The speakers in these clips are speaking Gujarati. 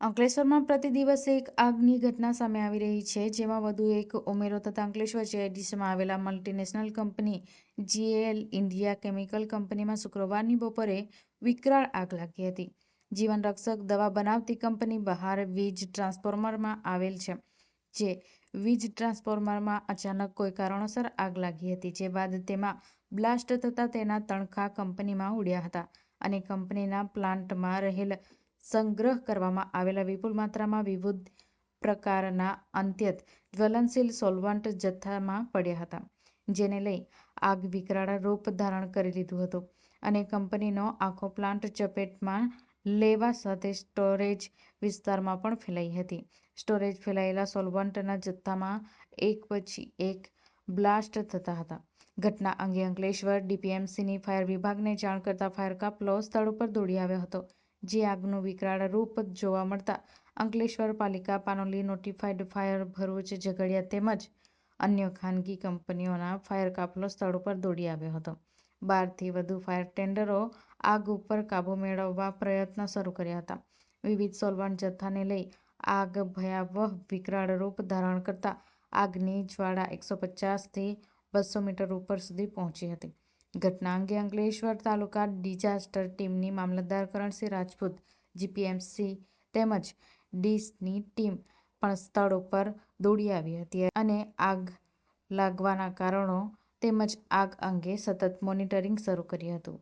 અંકલેશ્વરમાં પ્રતિ દિવસે એક આગની ઘટના સામે આવી રહી છે, જેમાં વધુ એક ઉમેરો થતાં અંકલેશ્વર જીઆઈડીસીમાં આવેલા multinational company GL India chemical કંપનીમાં શુક્રવારની બપોરે વિકરાળ આગ લાગી હતી. જીવન રક્ષક દવા બનાવતી કંપની બહાર વીજ ટ્રાન્સફોર્મરમાં આવેલ છે, જે વીજ ટ્રાન્સફોર્મરમાં અચાનક કોઈ કારણોસર આગ લાગી હતી, જે બાદ તેમાં બ્લાસ્ટ થતાં તેના તણખા કંપનીમાં ઉડ્યા હતા અને કંપનીના પ્લાન્ટમાં રહેલ સંગ્રહ કરવામાં આવેલા વિપુલ માત્રામાં વિવિધ પ્રકારના અત્યંત જ્વલનશીલ સોલવન્ટ જથ્થામાં પડ્યા હતા, જેને લઈ આગ વિકરાળ રૂપ ધારણ કરી લીધું હતું અને કંપનીનો આખો પ્લાન્ટ ચપેટમાં લેવા સાથે સ્ટોરેજ વિસ્તારમાં પણ ફેલાઈ હતી. સ્ટોરેજ ફેલાયેલા સોલવન્ટના જથ્થામાં એક પછી એક બ્લાસ્ટ થતા હતા. ઘટના અંગે અંકલેશ્વર ડીપીએમસીની ફાયર વિભાગને જાણ કરતા ફાયર કાફલો સ્થળ ઉપર દોડી આવ્યો હતો. જે આગનું વિકરાળ રૂપ જોવા મળતા અંકલેશ્વર પાલિકા પાનોલી નોટિફાઈડ ફાયર ભરૂચ ઝઘડિયા તેમજ અન્ય ખાનગી કંપનીઓના ફાયર કાફલો સ્થળ ઉપર દોડી આવ્યો હતો. બારથી વધુ ફાયર ટેન્ડરો આગ ઉપર કાબૂ મેળવવા પ્રયત્ન શરૂ કર્યા હતા. વિવિધ સોલવન્ટ જથ્થાને લઈ આગ ભયાવહ વિકરાળ રૂપ ધારણ કરતા આગની જ્વાળા એકસો પચાસથી બસો મીટર ઉપર સુધી પહોંચી હતી. ઘટના અંગે અંકલેશ્વર તાલુકા ડિઝાસ્ટર ટીમની મામલતદાર કરણસિંહ રાજપૂત, જીપીએમસી તેમજ ડીસની ટીમ પણ સ્થળ ઉપર દોડી આવી હતી અને આગ લાગવાના કારણો તેમજ આગ અંગે સતત મોનિટરિંગ શરૂ કર્યું હતું.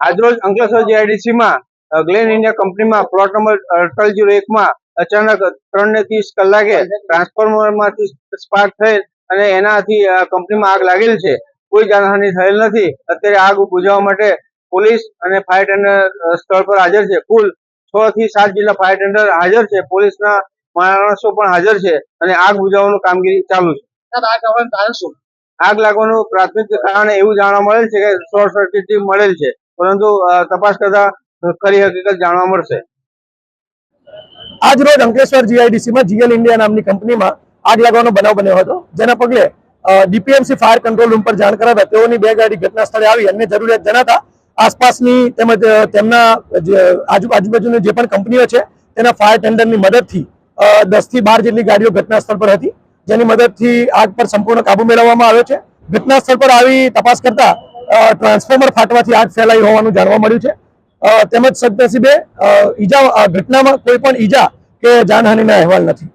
આજરોજ અંકલેશ્વર જીઆઈડીસીમાં ગ્લેન ઇન્ડિયા કંપનીમાં પ્લોટ નંબર અડતાલીસ જીરો એકમાં અચાનક ત્રણ ને ત્રીસ કલાકે ટ્રાન્સફોર્મરમાંથી સ્પાર્ક થયેલ અને એનાથી કંપનીમાં આગ લાગેલ છે. કોઈ જાનહાનિ થયેલ નથી. અત્યારે આગ બુઝાવવા માટે પોલીસ અને ફાયર ટેન્ડર સ્થળ પર હાજર છે. કુલ છ થી સાત જેટલા ફાયર ટેન્ડર હાજર છે. પોલીસના માણસો પણ હાજર છે અને આગ બુઝાવવાનું કામગીરી ચાલુ છે. આ કરવાનું શું? આગ લાગવાનું પ્રાથમિક કારણ એવું જાણવા મળેલ છે કે શોર્ટ સર્કિટ મળેલ છે. પરંતુ તપાસ કરતા ખરી હકીકત જાણવા મળશે. આજ રોજ અંકલેશ્વર જીઆઈડીસીમાં જીએલ ઇન્ડિયા નામની કંપનીમાં આગ લાગવાનો બનાવ બન્યો હતો. જેના પગલે ડીપીએમસી ફાયર કંટ્રોલ રૂમ પર જાણ કરાતા તેઓની બે ગાડી ઘટના સ્થળે આવી. અને જરૂરિયાત જણાતા આસપાસની તેમજ તેમના આજુબાજુની જે પણ કંપનીઓ છે, તેના ફાયર ટેન્ડરની મદદથી દસથી બાર જેટલી ગાડીઓ ઘટના સ્થળ પર હતી. જેની મદદથી આગ પર સંપૂર્ણ કાબુ મેળવવામાં આવ્યો છે. ઘટના સ્થળ પર આવી તપાસ કરતા ટ્રાન્સફોર્મર ફાટવાથી આગ ફેલાઈ હોવાનું જાણવા મળ્યું છે. તેમજ સદનસીબે ઈજા ઘટનામાં કોઈ પણ ઈજા કે જાનહાનિના અહેવાલ નથી.